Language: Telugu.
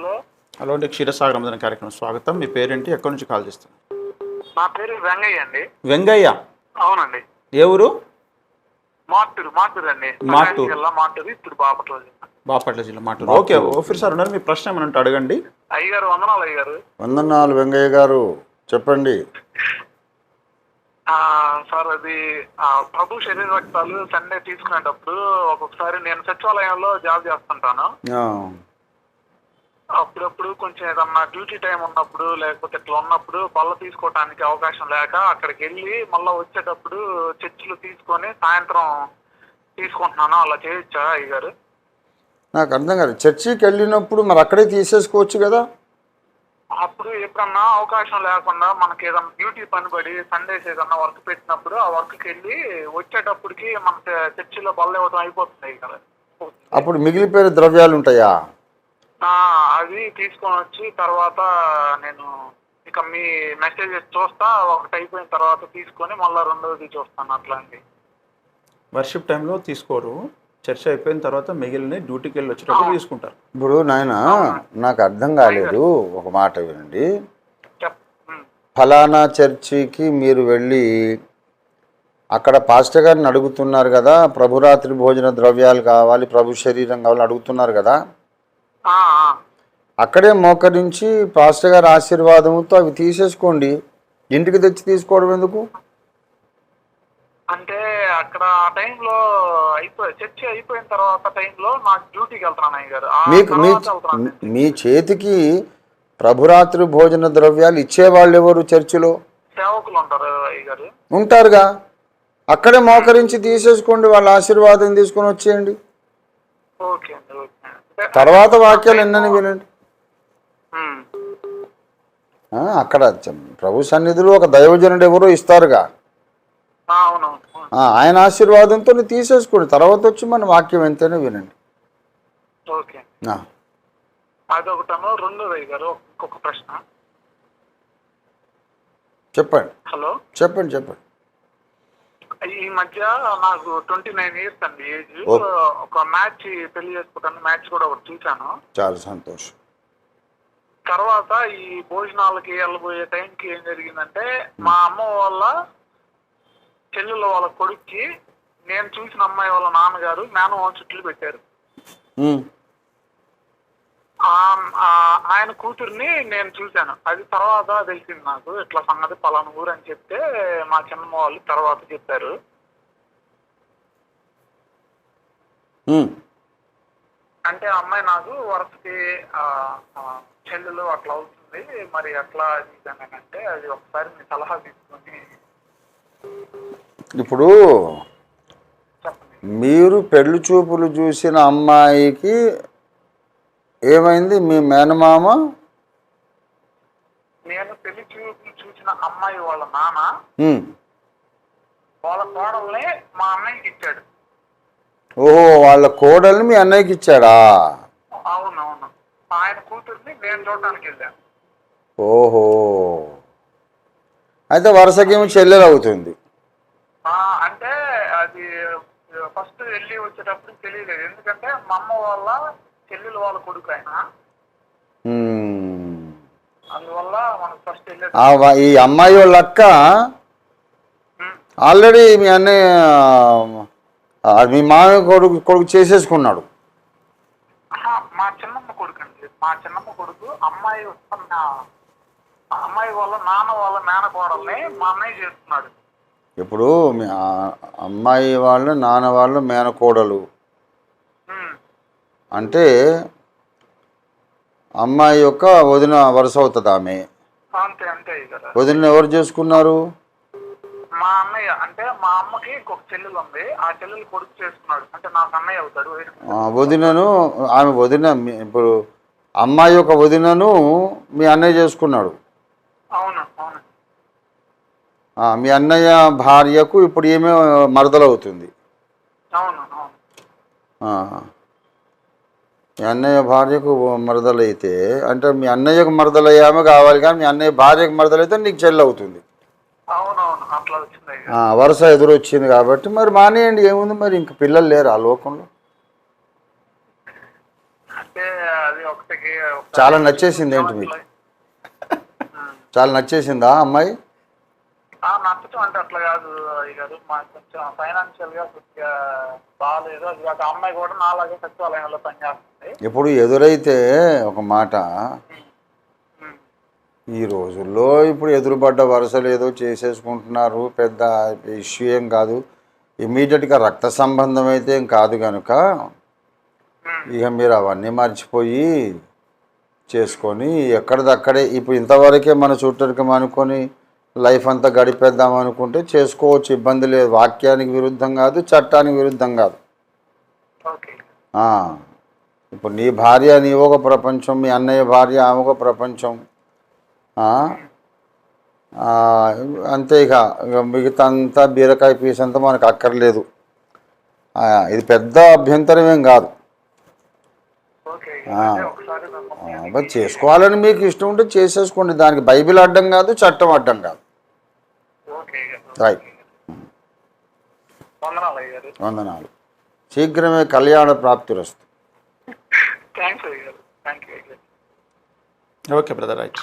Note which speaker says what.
Speaker 1: హలో.
Speaker 2: హలో అండి క్షీరసాగర్ రమజన కార్యక్రమం స్వాగతం. మీ పేరేంటి? ఎక్కడి నుంచి కాల్ చేస్తాను
Speaker 1: నా పేరు వెంగయ్య అండి.
Speaker 2: వెంగయ్య?
Speaker 1: అవునండి.
Speaker 2: ఏ ఊరు?
Speaker 1: మాటూరు మాటూరు అండి.
Speaker 2: మాటూరు.
Speaker 1: జిల్లా మాటూరు ఇప్పుడు బాపట్ల జిల్లా.
Speaker 2: బాపట్ల జిల్లా మాట ఓకే ఓఫీర్ సార్ ఉన్నారు. మీ ప్రశ్న ఏమైనా ఉంటే అడగండి.
Speaker 1: అయ్యగారు వందనాలు అయ్యగారు.
Speaker 3: వందనాలు వెంగయ్య గారు. చెప్పండి.
Speaker 1: ఆ, సార్ అది ఆ, ప్రభు శరీర రక్తాలు సండే తీసుకునేటప్పుడు ఒక్కొక్కసారి నేను సచివాలయంలో జాబ్ చేస్తుంటాను. అప్పుడప్పుడు కొంచెం ఏదన్నా డ్యూటీ టైం ఉన్నప్పుడు లేకపోతే ఇట్లా ఉన్నప్పుడు బల్ల తీసుకోవడానికి అవకాశం లేక అక్కడికి వెళ్ళి మళ్ళీ వచ్చేటప్పుడు చర్చిలు తీసుకొని సాయంత్రం తీసుకుంటున్నాను. అలా చేయొచ్చా అయ్యగారు?
Speaker 3: నాకు అర్థం కాదు. చర్చికి వెళ్ళినప్పుడు మరి అక్కడే తీసేసుకోవచ్చు కదా?
Speaker 1: అప్పుడు ఎప్పుడన్నా అవకాశం లేకుండా మనకి ఏదన్నా డ్యూటీ పని పడి సండేస్ ఏదన్నా వర్క్ పెట్టినప్పుడు ఆ వర్క్కి వెళ్ళి వచ్చేటప్పటికి మన చర్చిలో బల్ల ఇవ్వడం అయిపోతుంది కదా
Speaker 3: అప్పుడు మిగిలిపోయిన ద్రవ్యాలు ఉంటాయా?
Speaker 1: అవి తీసుకొని వచ్చి తర్వాత నేను ఇక మీ మెసేజెస్ చూస్తా ఒకటి అయిపోయిన తర్వాత తీసుకొని మళ్ళీ రెండోది చూస్తాను అట్లా అండి
Speaker 2: వర్షిప్ టైంలో తీసుకోరు. చర్చ అయిపోయిన తర్వాత మిగిలిన డ్యూటీకి వెళ్ళి వచ్చేటప్పుడు తీసుకుంటారు.
Speaker 3: ఇప్పుడు నాయన నాకు అర్థం కాలేదు. ఒక మాట వినండి. ఫలానా చర్చికి మీరు వెళ్ళి అక్కడ పాస్టర్ గారిని అడుగుతున్నారు కదా ప్రభురాత్రి భోజన ద్రవ్యాలు కావాలి ప్రభు శరీరం కావాలి అడుగుతున్నారు కదా. అక్కడే మోకరించి పాస్టర్ గారి ఆశీర్వాదంతో అవి తీసేసుకోండి. ఇంటికి తెచ్చి తీసుకోవడం ఎందుకు?
Speaker 1: అంటే అక్కడ ఆ టైంలో అయిపోయి చర్చి అయిపోయిన తర్వాత టైంలో నాకు డ్యూటీకి వెళ్తున్నాను
Speaker 3: మీకు మీ చేతికి ప్రభురాత్రి భోజన ద్రవ్యాలు ఇచ్చేవాళ్ళు ఎవరు చర్చిలో?
Speaker 1: సేవకులు ఉంటారు గారు.
Speaker 3: ఉంటారుగా. అక్కడే మోకరించి తీసేసుకోండి వాళ్ళ ఆశీర్వాదం తీసుకొని వచ్చేయండి. తర్వాత వాక్యాలు ఎన్నని వినండి. అక్కడ ప్రభు సన్నిధిలో ఒక దైవజనుడు ఎవరో ఇస్తారుగా ఆయన ఆశీర్వాదంతో తీసేసుకోండి. తర్వాత వచ్చి మన వాక్యం ఎంతైనా వినండి.
Speaker 1: అదొకటను రెండోది గారు ఇంకొక ప్రశ్న.
Speaker 3: చెప్పండి.
Speaker 1: హలో.
Speaker 3: చెప్పండి చెప్పండి.
Speaker 1: ఈ మధ్య నాకు ట్వంటీ నైన్ ఇయర్స్ అండి ఏజ్. ఒక మ్యాచ్ పెళ్ళి చేసుకుంటాను మ్యాచ్ కూడా ఒకటి చూశాను.
Speaker 3: చాలా సంతోషం.
Speaker 1: తర్వాత ఈ భోజనాలకి వెళ్ళబోయే టైంకి ఏం జరిగిందంటే మా అమ్మ వాళ్ళ చెల్లెల వాళ్ళ కొడుక్కి నేను చూసిన అమ్మాయి వాళ్ళ నాన్నగారు మేనమామ చుట్లు పెట్టారు. ఆయన కూతుర్ని నేను చూశాను. అది తర్వాత తెలిసింది నాకు ఇట్లా సంగతి పలానా ఊరు అని చెప్తే మా చిన్నమ్మ వాళ్ళు తర్వాత చెప్పారు. అంటే అమ్మాయి నాకు వరుసకి చెల్లెలు అట్లా అవుతుంది మరి అట్లా అని అంటే అది ఒకసారి మీ సలహా తీసుకొని
Speaker 3: ఇప్పుడు
Speaker 1: చెప్పండి.
Speaker 3: మీరు పెళ్ళి చూపులు చూసిన అమ్మాయికి ఏమైంది? మీ మేనమామ?
Speaker 1: నేను పెళ్ళి చూపులు చూసిన అమ్మాయి వాళ్ళ నాన్న. వాళ్ళ కోడల్ని మా అన్నయ్యకి ఇచ్చాడు.
Speaker 3: ఓహో వాళ్ళ కోడల్ని మీ అన్నయ్యకి ఇచ్చాడా?
Speaker 1: అవునవును. ఆయన కూతుర్ని నేను చూడటానికి వెళ్ళాను.
Speaker 3: ఓహో. అయితే వరుసకేమో చెల్లెలు అవుతుంది.
Speaker 1: అంటే అది ఫస్ట్ వెళ్ళి వచ్చేటప్పుడు తెలియలేదు ఎందుకంటే మా అమ్మ వాళ్ళ చెల్లెలు వాళ్ళ కొడుకు ఆయన. అందువల్ల మనకు ఫస్ట్ వెళ్ళేది.
Speaker 3: ఈ అమ్మాయి వాళ్ళ అక్క ఆల్రెడీ మీ అన్నయ్య మీ మామయ్య కొడుకు కొడుకు చేసేసుకున్నాడు.
Speaker 1: మా చిన్నమ్మ కొడుకు అండి. మా చిన్నమ్మ కొడుకు అమ్మాయి అమ్మాయి వాళ్ళ నాన్న వాళ్ళ మేనకోడల్ని మా అన్నయ్య చేస్తున్నాడు.
Speaker 3: ఇప్పుడు మీ అమ్మాయి వాళ్ళు నాన్న వాళ్ళు మేనకోడలు. అంటే అమ్మాయి యొక్క వదిన వరుస అవుతుంది ఆమె. వదిన ఎవరు చేసుకున్నారు
Speaker 1: మా అన్నయ్య అంటే మా అమ్మకి ఇంకొక చెల్లెలు ఉంది. ఆ చెల్లెలు కొడుకు చేసుకున్నాడు. అంటే నాకు అన్నయ్య అవుతాడు.
Speaker 3: వదినను ఆమె వదిన ఇప్పుడు అమ్మాయి యొక్క వదినను మీ అన్నయ్య చేసుకున్నాడు.
Speaker 1: అవును అవును.
Speaker 3: మీ అన్నయ్య భార్యకు ఇప్పుడు ఏమే మరదలవుతుంది.
Speaker 1: అవును.
Speaker 3: మీ అన్నయ్య భార్యకు మరదలైతే అంటే మీ అన్నయ్యకు మరదలయ్యామే కావాలి కానీ మీ అన్నయ్య భార్యకు మరదలైతే నీకు చెల్లి అవుతుంది
Speaker 1: అవునవును అట్లా వచ్చింది ఇక.
Speaker 3: ఆ, వరుస ఎదురొచ్చింది కాబట్టి మరి మానేయండి ఏముంది మరి ఇంక పిల్లలు లేరు ఆ లోకంలో. చాలా నచ్చేసింది ఏంటి మీకు? చాలా నచ్చేసిందా అమ్మాయి?
Speaker 1: ఆ, నచ్చటం అంటే అట్లా కాదు అయ్య గారు. మాకు కొంచెం ఫైనాన్షియల్గా కొద్దిగా బాగాలేదు అది కాక అమ్మాయి కూడా నాలాగే సచివాలయంలో పనిచేస్తుంది.
Speaker 3: ఇప్పుడు ఎదురైతే ఒక మాట. ఈ రోజుల్లో ఇప్పుడు ఎదురుపడ్డ వరుసలు ఏదో చేసేసుకుంటున్నారు పెద్ద ఇష్యూ ఏం కాదు. ఇమీడియట్గా రక్త సంబంధం అయితే ఏం కాదు కనుక ఇక మీరు అవన్నీ మర్చిపోయి చేసుకొని ఎక్కడిదక్కడే ఇప్పుడు ఇంతవరకే మన చుట్టూరికి అనుకొని లైఫ్ అంతా గడిపేద్దాం అనుకుంటే చేసుకోవచ్చు ఇబ్బంది లేదు. వాక్యానికి విరుద్ధం కాదు చట్టానికి విరుద్ధం కాదు. ఇప్పుడు నీ భార్య నీ ఒక ప్రపంచం మీ అన్నయ్య భార్య ఆమె ఒక ప్రపంచం. అంతే ఇక. ఇక మిగతా అంతా బీరకాయ పీస్ అంతా మనకు అక్కర్లేదు. ఆ, ఇది పెద్ద అభ్యంతరం ఏం కాదు. చేసుకోవాలని మీకు ఇష్టం ఉంటే చేసేసుకోండి. దానికి బైబిల్ అడ్డం కాదు చట్టం అడ్డం కాదు. రైట్.
Speaker 1: వందనాలు అయ్య గారు
Speaker 3: వందనాలు. శీఘ్రమే కళ్యాణ ప్రాప్తి వస్తుంది
Speaker 2: ఓకే బ్రదర్ రైట్.